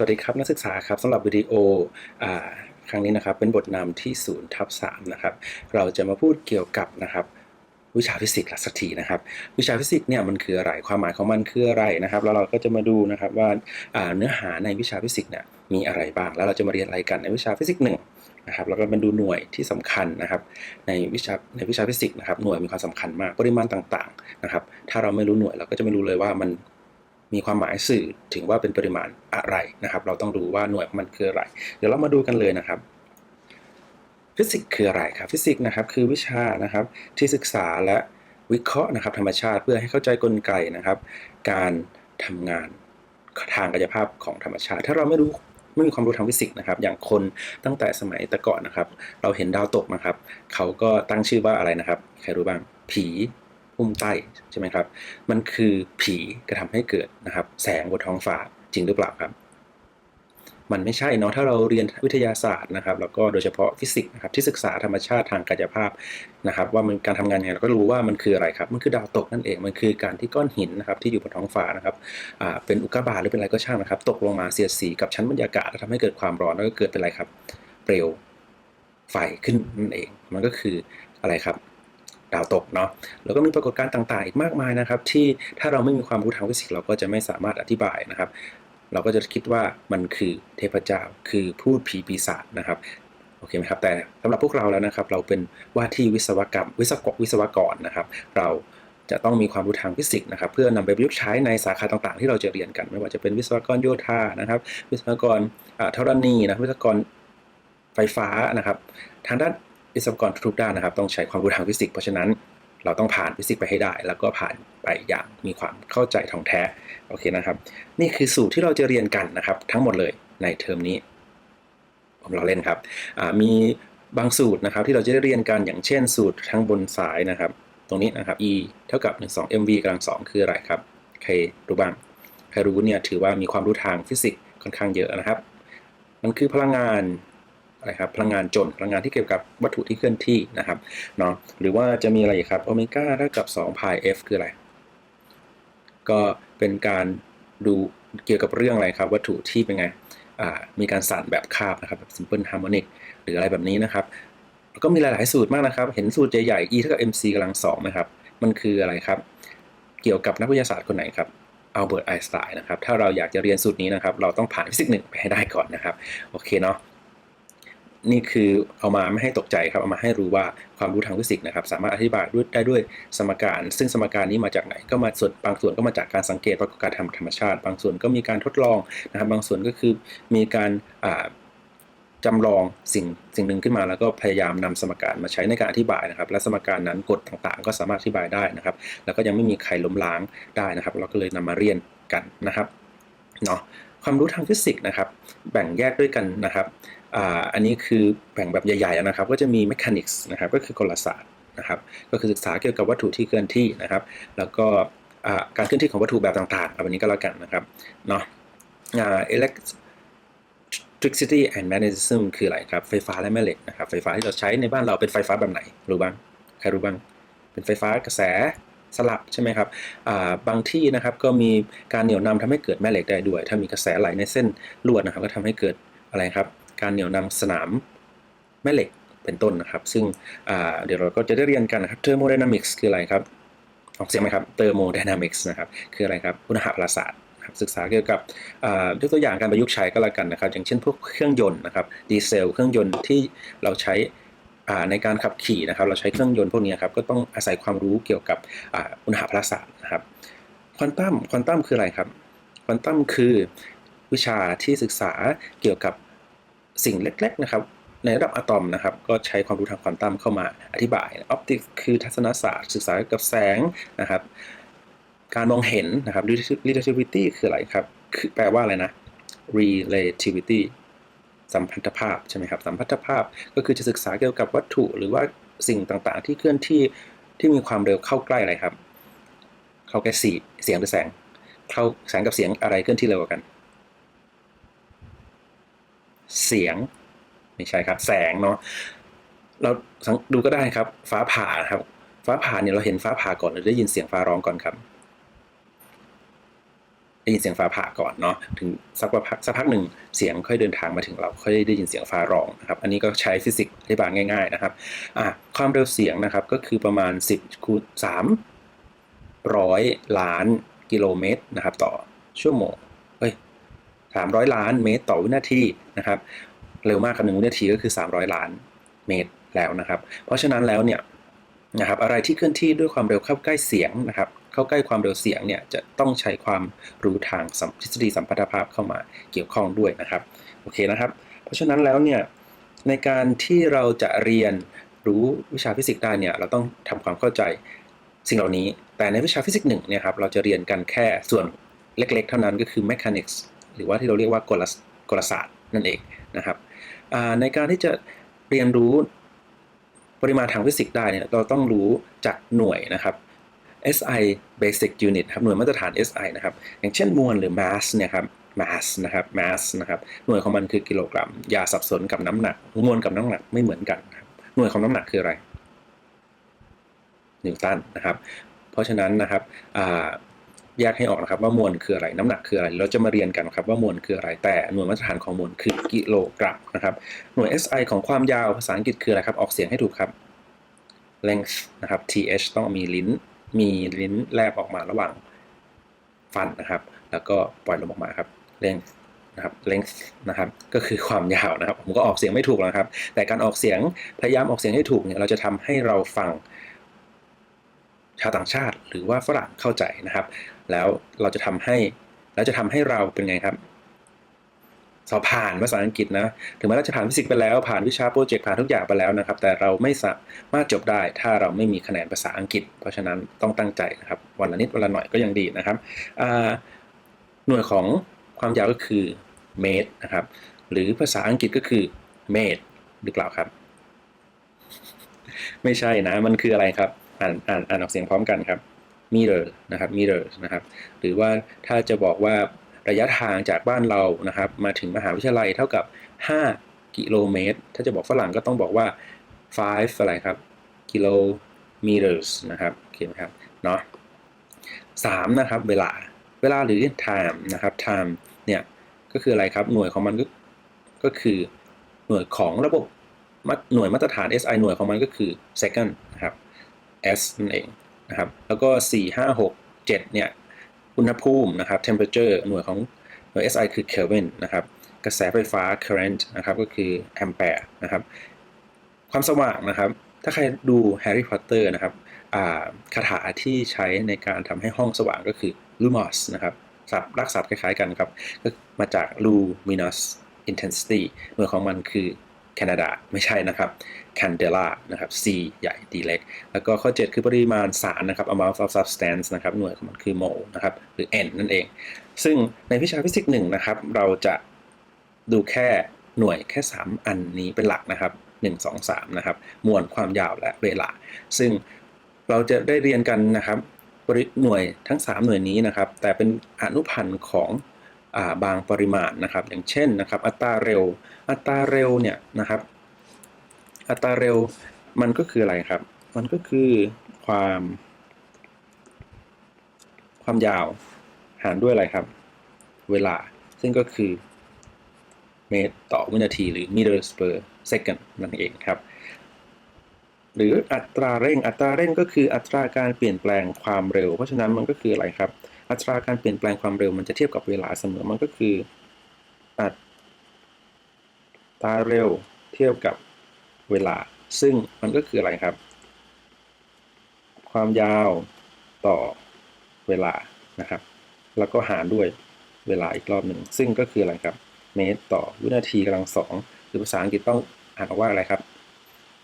วัสดีครับนักศึกษาครับสำหรับวิดีโอครั้งนี้นะครับเป็นบทนำที่0ทับ3นะครับเราจะมาพูดเกี่ยวกับนะครับวิชาฟิสิกส์ละสักทีนะครับวิชาฟิสิกส์เนี่ยมันคืออะไรความหมายของมันคืออะไรนะครับแล้วเราก็จะมาดูนะครับว่าอ่าเนื้อหาในวิชาฟิสิกส์เนี่ยมีอะไรบ้าง แล้วเราจะมาเรียนอะไรกันในวิชาฟิสิกส์หนึ่งนะครับแล้วก็มาดูหน่วยที่สำคัญนะครับในวิชาในวิชาฟิสิกส์นะครับหน่วยมีความสำคัญมากปริมาณต่างๆนะครับถ้าเราไม่รู้หน่วยเราก็จะไม่รู้เลยว่ามัน มีความหมายสื่อถึงว่าเป็นปริมาณอะไรนะครับ เราต้องรู้ว่าหน่วยของมันคืออะไร เดี๋ยวเรามาดูกันเลยนะครับ ฟิสิกส์คืออะไรครับ ฟิสิกส์นะครับคือวิชานะครับที่ศึกษาและวิเคราะห์นะครับธรรมชาติเพื่อให้เข้าใจกลไกนะครับ การทำงานทางกายภาพของธรรมชาติ ถ้าเราไม่รู้ไม่มีความรู้ทางฟิสิกส์นะครับ อย่างคนตั้งแต่สมัยต่ก่อนนะครับ เราเห็นดาวตกนะครับ เขาก็ตั้งชื่อว่าอะไรนะครับ ใครรู้บ้าง ผี พุ่มใต้ใช่ไหมครับ มันคือผีกระทำให้เกิดนะครับ แสงบนท้องฟ้าจริงหรือเปล่าครับ มันไม่ใช่เนาะถ้าเราเรียนวิทยาศาสตร์นะครับ แล้วก็โดยเฉพาะฟิสิกส์นะครับที่ศึกษาธรรมชาติทางกายภาพนะครับ ว่ามันการทำงานยังไงเราก็รู้ว่ามันคืออะไรครับ มันคือดาวตกนั่นเองมันคือการที่ก้อนหินนะครับที่อยู่บนท้องฟ้านะครับเป็นอุกกาบาตหรือเป็นอะไรก็ช่างนะครับ ตกลงมาเสียดสีกับชั้นบรรยากาศแล้วทำให้เกิดความร้อนแล้วก็เกิดเป็นอะไรครับ เปลวไฟขึ้นนั่นเอง มันก็คืออะไรครับ ดาวตกเนาะแล้วก็มีปรากฏการณ์ต่างๆ อีกมากมายนะครับ ที่ถ้าเราไม่มีความรู้ทางฟิสิกส์เราก็จะไม่สามารถอธิบายนะครับ เราก็จะคิดว่ามันคือเทพเจ้าคือพูดผีปีศาจนะครับโอเคไหมครับแต่สำหรับพวกเราแล้วนะครับ เราเป็นว่าที่วิศวกรรมวิศวกวิศวกรนะครับ เราจะต้องมีความรู้ทางฟิสิกส์นะครับ เพื่อนำไปประยุกต์ใช้ในสาขาต่างๆ ที่เราจะเรียนกัน ไม่ว่าจะเป็นวิศวกรโยธานะครับ วิศวกรอ่าธรณีนะวิศวกรไฟฟ้านะครับ ทางด้าน วิศวกรทุกๆด้านนะครับ ต้องใช้ความรู้ทางฟิสิกส์เพราะฉะนั้นเราต้องผ่านฟิสิกส์ไปให้ได้ แล้วก็ผ่านไปอย่างมีความเข้าใจท่องแท้โอเคนะครับ นี่คือสูตรที่เราจะเรียนกันนะครับ ทั้งหมดเลยในเทอมนี้ ผมเราเล่นครับมีบางสูตรนะครับที่เราจะได้เรียนกันอย่างเช่นสูตรทั้งบนสายนะครับ ตรงนี้นะครับ e เท่ากับ1 2 mv กำลัง2คืออะไรครับใครรู้บ้างใครรู้เนี่ยถือว่ามีความรู้ทางฟิสิกส์ค่อนข้างเยอะนะครับ มันคือพลังงาน อะไรครับพลังงานจนพลังงานที่เกี่ยวกับวัตถุที่เคลื่อนที่นะครับเนาะหรือว่าจะมีอะไรครับโอเมก้าเท่ากับ2 pi f คืออะไร ก็เป็นการดูเกี่ยวกับเรื่องอะไรครับ วัตถุที่เป็นไงมีการสั่นแบบคาบนะครับแบบ simple harmonic หรืออะไรแบบนี้นะครับก็มีหลาย ๆ สูตรมากนะครับ เห็นสูตรใหญ่ๆ e เท่ากับ mc กำลังสองไหมครับ มันคืออะไรครับ เกี่ยวกับนักวิทยาศาสตร์คนไหนครับอัลเบิร์ตไอน์สไตน์นะครับ ถ้าเราอยากจะเรียนสูตรนี้นะครับ เราต้องผ่านฟิสิกส์หนึ่งไปให้ได้ก่อนนะครับ โอเคเนาะ นี่คือเอามาไม่ให้ตกใจครับ เอามาให้รู้ว่าความรู้ทางฟิสิกส์นะครับ สามารถอธิบายด้วยได้ด้วยสมการ ซึ่งสมการนี้มาจากไหน ก็มาส่วนบางส่วนก็มาจากการสังเกตปรากฏการณ์ทางธรรมชาติ บางส่วนก็มีการทดลองนะครับ บางส่วนก็คือมีการอ่าจำลองสิ่งสิ่งหนึ่งขึ้นมาแล้วก็พยายามนำสมการมาใช้ในการอธิบายนะครับ และสมการนั้นกฎต่างๆ ก็สามารถอธิบายได้นะครับ แล้วก็ยังไม่มีใครล้มล้างได้นะครับ เราก็เลยนำมาเรียนกันนะครับเนาะความรู้ทางฟิสิกส์นะครับ แบ่งแยกด้วยกันนะครับ อ่าอันนี้คือแบ่งแบบใหญ่ๆนะครับ ก็จะมี mechanics นะครับก็คือกลศาสตร์นะครับ ก็คือศึกษาเกี่ยวกับวัตถุที่เคลื่อนที่นะครับ แล้วก็อ่าการเคลื่อนที่ของวัตถุแบบต่างๆเอาแบบนี้ก็แล้วกันนะครับเนาะอ่า elect electricity and magnetism คืออะไรครับ ไฟฟ้าและแม่เหล็กนะครับ ไฟฟ้าที่เราใช้ในบ้านเราเป็นไฟฟ้าแบบไหน รู้บ้าง ใครรู้บ้าง เป็นไฟฟ้ากระแสสลับใช่ไหมครับาบางที่นะครับก็มีการเหนี่ยวนำทำให้เกิดแม่เหล็กได้ด้วย ถ้ามีกระแสไหลในเส้นลวดนะครับก็ทำให้เกิดอะไรครับ การเหนี่ยวนำสนามแม่เหล็กเป็นต้นนะครับ ซึ่งเดี๋ยวเราก็จะได้เรียนกันนะครับ thermodynamics คืออะไรครับออกเสียงไหมครับ thermodynamics นะครับคืออะไรครับอุณหภาพศาสตร์ครับศึกษาเกี่ยวกับยกตัวอย่างการประยุกต์ใช้ก็แล้วกันนะครับ อย่างเช่นพวกเครื่องยนต์นะครับดีเซล เครื่องยนต์ที่เราใช้ในการขับขี่นะครับ เราใช้เครื่องยนต์พวกนี้ครับก็ต้องอาศัยความรู้เกี่ยวกับอ,อุณหภาพศาสตร์นะครับควอนตัมควอนตัมคืออะไรครับควอนตัมคือวิชาที่ศึกษาเกี่ยวกับ สิ่งเล็กๆนะครับในระดับอะตอมนะครับก็ใช้ความรู้ทางควอนตัมเข้ามาอธิบายออปติกคือทัศนศาสตร์ ศึกษาเกี่ยวกับแสงนะครับการมองเห็นนะครับ relativity คืออะไรครับคือแปลว่าอะไรนะ relativity สัมพันธภาพใช่ไหมครับสัมพันธภาพก็คือจะศึกษาเกี่ยวกับวัตถุ หรือว่าสิ่งต่างๆ ที่เคลื่อนที่ที่มีความเร็วเข้าใกล้อะไรครับ เข้าใกล้สีเสียงหรือแสง เข้าแสงกับเสียงอะไรเคลื่อนที่เร็วกว่ากัน เสียง ไม่ใช่ครับ แสงเนาะเราสังดูก็ได้ครับ ฟ้าผ่าครับ ฟ้าผ่าเนี่ยเราเห็นฟ้าผ่าก่อนหรือได้ยินเสียงฟ้าร้องก่อนครับได้ยินเสียงฟ้าผ่าก่อนเนาะถึงสักพักสักพักหนึ่งเสียงค่อยเดินทางมาถึงเราค่อยได้ยินเสียงฟ้าร้องนะครับ อันนี้ก็ใช้ฟิสิกส์อธิบายง่าย ๆนะครับอะความเร็วเสียงนะครับก็คือประมาณ 10คูณ300 ล้านกิโลเมตรนะครับ ต่อชั่วโมง 300 ล้านเมตรต่อวินาทีนะครับ เร็วมากกับหนึ่งวินาทีก็คือ 300 ล้านเมตรแล้วนะครับ เพราะฉะนั้นแล้วเนี่ยนะครับอะไรที่เคลื่อนที่ด้วยความเร็วเข้าใกล้เสียงนะครับ เข้าใกล้ความเร็วเสียงเนี่ยจะต้องใช้ความรู้ทางทฤษฎีสัมพัทธภาพเข้ามาเกี่ยวข้องด้วยนะครับโอเคนะครับ เพราะฉะนั้นแล้วเนี่ยในการที่เราจะเรียนรู้วิชาฟิสิกส์ได้เนี่ยเราต้องทำความเข้าใจสิ่งเหล่านี้ แต่ในวิชาฟิสิกส์หนึ่งเนี่ยครับเราจะเรียนกันแค่ส่วนเล็กๆ เท่านั้นก็คือ mechanics รือว่าที่เราเรียกว่ากลกลศาสตร์นั่นเองนะครับในการที่จะเรียนรู้ปริมาณทางฟิสิกส์ได้เนี่ยเราต้องรู้จากหน่วยนะครับ SI basic unit ครับหน่วยมาตรฐาน SI นะครับ อย่างเช่นมวลหรือ mass เนี่ยครับ mass นะครับ mass นะครับหน่วยของมันคือกิโลกรัม อย่าสับสนกับน้ำหนักมวลกับน้ำหนักไม่เหมือนกันครับหน่วยของน้ำหนักคืออะไรนิวตันนะครับ เพราะฉะนั้นนะครับ แยกให้ออกนะครับ ว่ามวลคืออะไรน้ำหนักคืออะไร เราจะมาเรียนกันครับว่ามวลคืออะไรแต่หน่วยมาตรฐานของมวลคือกิโลกรัมนะครับหน่วย SI ของความยาวภาษาอังกฤษคืออะไรครับออกเสียงให้ถูกครับ length นะครับ th ต้องมีลิ้น มีลิ้นแลบออกมาระหว่างฟันนะครับ แล้วก็ปล่อยลมออกมาครับ length นะครับ length นะครับ ก็คือความยาวนะครับ ผมก็ออกเสียงไม่ถูกนะครับ แต่การออกเสียงพยายามออกเสียงให้ถูกเนี่ย เราจะทำให้เราฟัง ชาวต่างชาติ หรือว่าฝรั่งเข้าใจนะครับ แล้วเราจะทำให้แล้วจะทำให้เราเป็นไงครับสอบผ่านภาษาอังกฤษนะ ถึงแม้เราจะผ่านฟิสิกส์ไปแล้ว ผ่านวิชาโปรเจกต์ผ่านทุกอย่างไปแล้วนะครับ แต่เราไม่สามารถจบได้ถ้าเราไม่มีคะแนนภาษาอังกฤษ เพราะฉะนั้นต้องตั้งใจนะครับ วันละนิดวันละหน่อยก็ยังดีนะครับ หน่วยของความยาวก็คือเมตรนะครับ หรือภาษาอังกฤษก็คือเมตรหรือเปล่าครับ ไม่ใช่นะ มันคืออะไรครับ อ่านอ่านอ่านออกเสียงพร้อมกันครับ meter นะครับ meter นะครับ หรือว่าถ้าจะบอกว่าระยะทางจากบ้านเรานะครับ มาถึงมหาวิทยาลัยเท่ากับ 5 กิโลเมตร ถ้าจะบอกฝรั่งก็ต้องบอกว่า five อะไรครับ กิโล meters นะครับโอเคไหมครับ เนาะสามนะครับ เวลา เวลาหรือ time นะครับ time เนี่ย ก็คืออะไรครับ หน่วยของมันก็ก็คือหน่วยของระบบหน่วยมาตรฐาน SI หน่วยของมันก็คือ second นะครับ S นั่นเองนะครับ แล้วก็ 4 5 6 7 เนี่ย อุณหภูมินะครับ temperature หน่วยของหน่วย SI คือ Kelvin นะครับ กระแสไฟฟ้า current นะครับ ก็คือ ampere นะครับ ความสว่างนะครับ ถ้าใครดู Harry Potter นะครับคาถาที่ใช้ในการทำให้ห้องสว่างก็คือ lumos นะครับศัพท์รักศัพท์คล้ายๆกันครับ ก็มาจาก luminous intensity หน่วยของมันคือ แคนาดาไม่ใช่นะครับ candela นะครับ C ใหญ่ D เล็ก แล้วก็ข้อ 7 คือปริมาณสารนะครับ amount of substance นะครับหน่วยของมันคือ mole นะครับหรือ N นั่นเอง ซึ่งในวิชาฟิสิกส์หนึ่งนะครับ เราจะดูแค่หน่วยแค่ 3 อันนี้เป็นหลักนะครับ 1 2 3 นะครับ มวลความยาวและเวลา ซึ่งเราจะได้เรียนกันนะครับหน่วยทั้ง 3 หน่วยนี้นะครับ แต่เป็นอนุพันธ์ของ บางปริมาณนะครับ อย่างเช่นนะครับอัตราเร็ว อัตราเร็วเนี่ยนะครับ อัตราเร็วมันก็คืออะไรครับ มันก็คือความ ความยาวหารด้วยอะไรครับ เวลาซึ่งก็คือเมตรต่อวินาทีหรือ meters per second นั่นเองครับ หรืออัตราเร่งอัตราเร่งก็คืออัตราการเปลี่ยนแปลงความเร็ว เพราะฉะนั้นมันก็คืออะไรครับ อัตราการเปลี่ยนแปลงความเร็วมันจะเทียบกับเวลาเสมอมันก็คือ อัตราเร็วเทียบกับเวลา ซึ่งมันก็คืออะไรครับ ความยาวต่อเวลานะครับ แล้วก็หารด้วยเวลาอีกรอบหนึ่ง ซึ่งก็คืออะไรครับ เมตรต่อวินาทีกำลังสองหรือภาษาอังกฤษต้องอ่านออกว่าอะไรครับ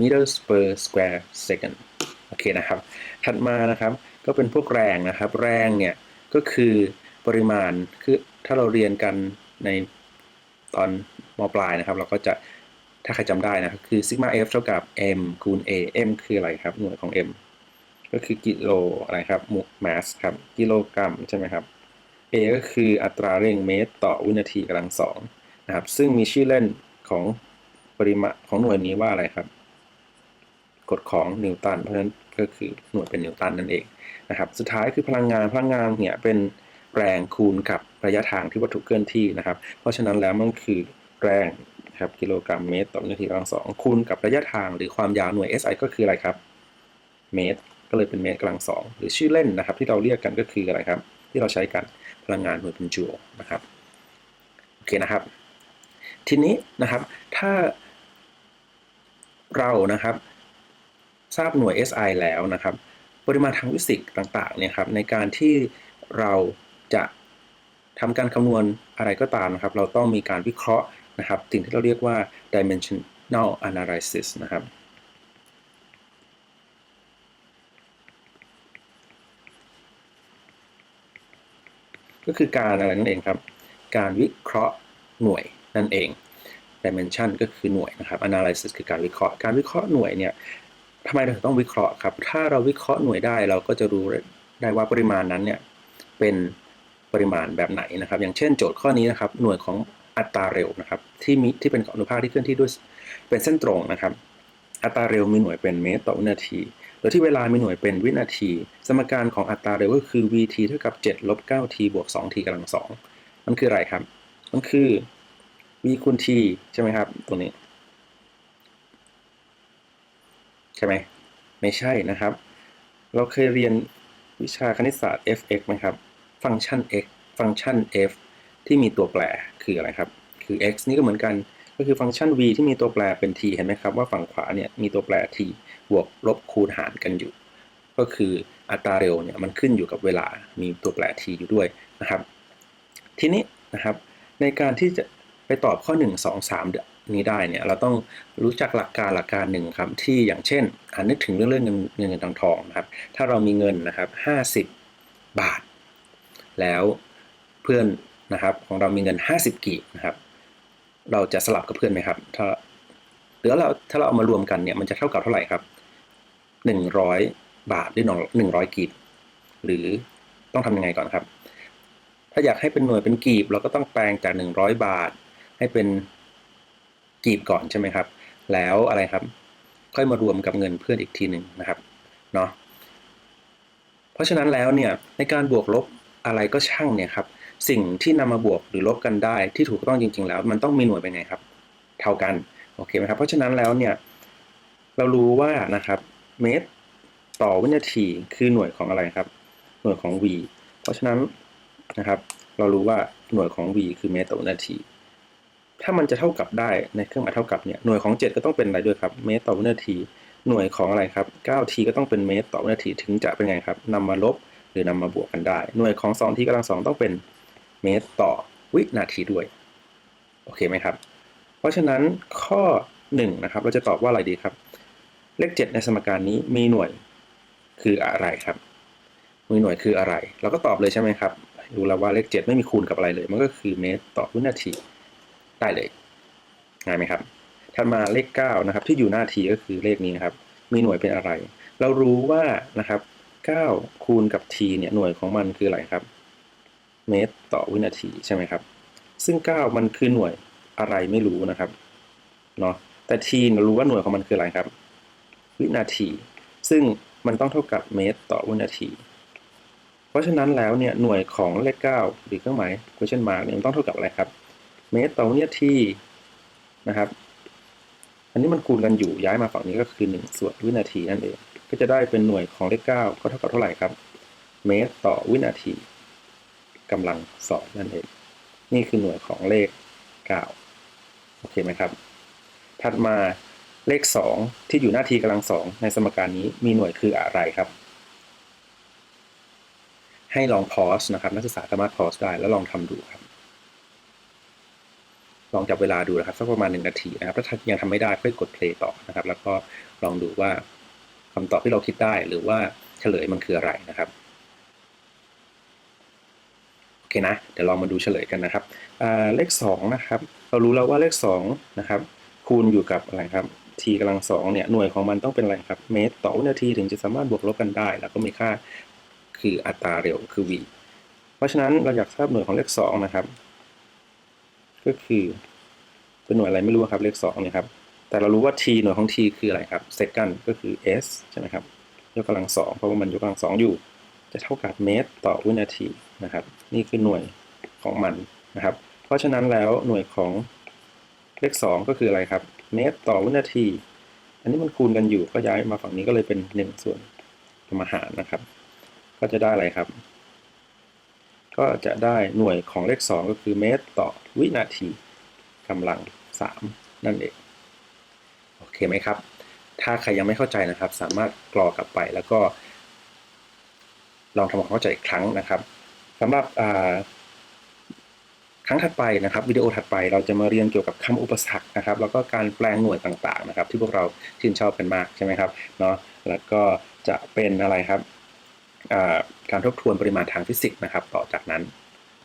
meters per square second โอเคนะครับ ถัดมานะครับ ก็เป็นพวกแรงนะครับ แรงเนี่ย ก็คือปริมาณคือถ้าเราเรียนกันในตอนมปลายนะครับ เราก็จะถ้าใครจำได้นะครับคือซิกมา f เท่ากับ m คูณ a m คืออะไรครับ หน่วยของ m ก็คือกิโลอะไรครับมุกมาสครับ กิโลกรัมใช่ไหมครับ a ก็คืออัตราเร่งเมตร ต่อวินาทีกำลังสองนะครับ ซึ่งมีชื่อเล่นของปริมาณของหน่วยนี้ว่าอะไรครับ กฎของนิวตัน เพราะฉะนั้นก็คือหน่วยเป็นนิวตันนั่นเองนะครับ สุดท้ายคือพลังงานพลังงานเนี่ยเป็นแรงคูณกับระยะทางที่วัตถุเคลื่อนที่นะครับ เพราะฉะนั้นแล้วมันคือแรงครับกิโลกรัมเมตรต่อวินาทีกำลังสองคูณกับระยะทางหรือความยาวหน่วย SI ก็คืออะไรครับ เมตร ก็เลยเป็นเมตรกำลังสองหรือชื่อเล่นนะครับ ที่เราเรียกกันก็คืออะไรครับ ที่เราใช้กันพลังงานหน่วยเป็นจูลนะครับโอเคนะครับ ทีนี้นะครับถ้าเรานะครับ ทราบหน่วย SI แล้วนะครับ ปริมาณทางฟิสิกส์ต่างๆเนี่ยครับในการที่เราจะทำการคำนวณอะไรก็ตามนะครับ เราต้องมีการวิเคราะห์นะครับสิ่งที่เราเรียกว่า dimensional analysis นะครับก็คือการอะไรนั่นเองครับ การวิเคราะห์หน่วยนั่นเอง dimension ก็คือหน่วยนะครับ analysis คือการวิเคราะห์ การวิเคราะห์หน่วยเนี่ย ทำไมเราต้องวิเคราะห์ครับ ถ้าเราวิเคราะห์หน่วยได้เราก็จะรู้ได้ว่าปริมาณนั้นเนี่ยเป็นปริมาณแบบไหนนะครับ อย่างเช่นโจทย์ข้อนี้นะครับ หน่วยของอัตราเร็วนะครับ ที่มีที่เป็นอนุภาคที่เคลื่อนที่ด้วยเป็นเส้นตรงนะครับ อัตราเร็วมีหน่วยเป็นเมตรต่อวินาทีโดยที่เวลามีหน่วยเป็นวินาที สมการของอัตราเร็วก็คือ vt เท่ากับ7ลบ 9t บวก 2t กำลัง2มันคืออะไรครับ มันคือ v คูณ t ใช่ไหมครับตรงนี้ ใช่ไหมไม่ใช่นะครับ เราเคยเรียนวิชาคณิตศาสตร์ fx ไหมครับ ฟังก์ชัน x ฟังก์ชัน f ที่มีตัวแปรคืออะไรครับ คือ x นี่ก็เหมือนกัน ก็คือฟังก์ชัน v ที่มีตัวแปรเป็น t เห็นไหมครับว่าฝั่งขวาเนี่ยมีตัวแปร t บวกลบคูณหารกันอยู่ ก็คืออัตราเร็วเนี่ยมันขึ้นอยู่กับเวลา มีตัวแปร t อยู่ด้วยนะครับ ทีนี้นะครับในการที่จะไปตอบข้อ 1 2 3 นี้ได้เนี่ยเราต้องรู้จักหลักการหลักการหนึ่งครับที่อย่างเช่นอ่านึกถึงเรื่องเรื่องเงินเงินเงินทองทองนะครับถ้าเรามีเงินนะครับ50บบาท แล้วเพื่อนนะครับของเรามีเงิน 50กีบนะครับเราจะสลับกับเพื่อนไหมครับ ถ้าหรือเราถ้าเราเอามารวมกันเนี่ยมันจะเท่ากับเท่าไหร่ครับ 100 บาทหรือ100กีบหรือต้องทำยังไงก่อนครับ ถ้าอยากให้เป็นหน่วยเป็นกีบ เราก็ต้องแปลงจาก 100 บาท ให้เป็น กีบก่อนใช่ไหมครับ แล้วอะไรครับ ค่อยมารวมกับเงินเพื่อนอีกทีหนึ่งนะครับเนาะเพราะฉะนั้นแล้วเนี่ยในการบวกลบอะไรก็ช่างเนี่ยครับสิ่งที่นำมาบวกหรือลบกันได้ที่ถูกต้องจริง ๆ แล้ว มันต้องมีหน่วยเป็นไงครับ เท่ากันโอเคไหมครับเพราะฉะนั้นแล้วเนี่ยเรารู้ว่านะครับเมตรต่อวินาทีคือหน่วยของอะไรครับ หน่วยของ v เพราะฉะนั้นนะครับ เรารู้ว่าหน่วยของ v คือเมตรต่อวินาที ถ้ามันจะเท่ากับได้ในเครื่องหมายเท่ากับเนี่ยหน่วยของ 7 ก็ต้องเป็นอะไรด้วยครับเมตรต่อวินาที หน่วยของอะไรครับ 9t ก็ต้องเป็นเมตรต่อวินาทีถึงจะเป็นไงครับนำมาลบหรือนำมาบวกกันได้ หน่วยของ 2t กำลัง2ต้องเป็นเมตรต่อวินาทีด้วยโอเคไหมครับ เพราะฉะนั้นข้อ1นะครับเราจะตอบว่าอะไรดีครับ เลข 7 ในสมการนี้มีหน่วยคืออะไรครับมีหน่วยคืออะไร เราก็ตอบเลยใช่ไหมครับรู้แล้วว่าเลข 7 ไม่มีคูณกับอะไรเลย มันก็คือเมตรต่อวินาที ได้เลยง่ายไหมครับถัดมาเลข9นะครับที่อยู่หน้าทีก็คือเลขนี้นะครับ มีหน่วยเป็นอะไร เรารู้ว่านะครับ9คูณกับ t เนี่ยหน่วยของมันคืออะไรครับ เมตรต่อวินาทีใช่ไหมครับ ซึ่ง 9 มันคือหน่วยอะไรไม่รู้นะครับเนาะแต่ t เรารู้ว่าหน่วยของมันคืออะไรครับ วินาที ซึ่งมันต้องเท่ากับเมตรต่อวินาที เพราะฉะนั้นแล้วเนี่ยหน่วยของเลข9หรือเครื่องหมาย question mark เนี่ยมันต้องเท่ากับอะไรครับ เมตรต่อวินาทีนะครับ อันนี้มันคูณกันอยู่ย้ายมาฝั่งนี้ก็คือ 1 ส่วนวินาทีนั่นเอง ก็จะได้เป็นหน่วยของเลข 9 ก็เท่ากับเท่าไหร่ครับ เมตรต่อวินาทีกำลังสองนั่นเอง นี่คือหน่วยของเลข 9 โอเคไหมครับ ถัดมาเลข 2 ที่อยู่หน้าทีกำลังสองในสมการนี้มีหน่วยคืออะไรครับ ให้ลองพอสนะครับนักศึกษาสามารถพอสได้แล้วลองทำดูครับ ลองจับเวลาดูนะครับสักประมาณหนึ่งนาทีนะครับถ้ายังทำไม่ได้ค่อยกด play ต่อนะครับ แล้วก็ลองดูว่าคำตอบที่เราคิดได้หรือว่าเฉลยมันคืออะไรนะครับโอเคนะเดี๋ยวลองมาดูเฉลยกันนะครับเลข2นะครับเรารู้แล้วว่าเลข2นะครับคูณอยู่กับอะไรครับ t กำลังสองเนี่ยหน่วยของมันต้องเป็นอะไรครับเมตรต่อวินาทีถึงจะสามารถบวกลบกันได้ แล้วก็มีค่าคืออัตราเร็วคือ v เพราะฉะนั้นเราอยากทราบหน่วยของเลข2นะครับ ก็คือเป็นหน่วยอะไรไม่รู้ครับเลข2เนี่ยครับ แต่เรารู้ว่า t หน่วยของ t คืออะไรครับ second ก็คือ s ใช่ไหมครับยกกำลังสองเพราะว่ามันยกกำลังสองอยู่ จะเท่ากับเมตรต่อวินาทีนะครับ นี่คือหน่วยของมันนะครับ เพราะฉะนั้นแล้วหน่วยของเลข 2 ก็คืออะไรครับ เมตรต่อวินาที อันนี้มันคูณกันอยู่ก็ย้ายมาฝั่งนี้ก็เลยเป็น1ส่วนกรรมหารนะครับ ก็จะได้อะไรครับ ก็จะได้หน่วยของเลข 2 ก็คือเมตรต่อวินาทีกำลัง 3 นั่นเอง โอเคไหมครับ ถ้าใครยังไม่เข้าใจนะครับ สามารถกรอกลับไปแล้วก็ ลองทำความเข้าใจอีกครั้งนะครับสำหรับครั้งถัดไปนะครับวิดีโอถัดไปเราจะมาเรียนเกี่ยวกับคำอุปสรรคนะครับ แล้วก็การแปลงหน่วยต่างๆนะครับ ที่พวกเราชื่นชอบกันมากใช่ไหมครับเนาะแล้วก็จะเป็นอะไรครับ การทบทวนปริมาณทางฟิสิกส์นะครับ ต่อจากนั้น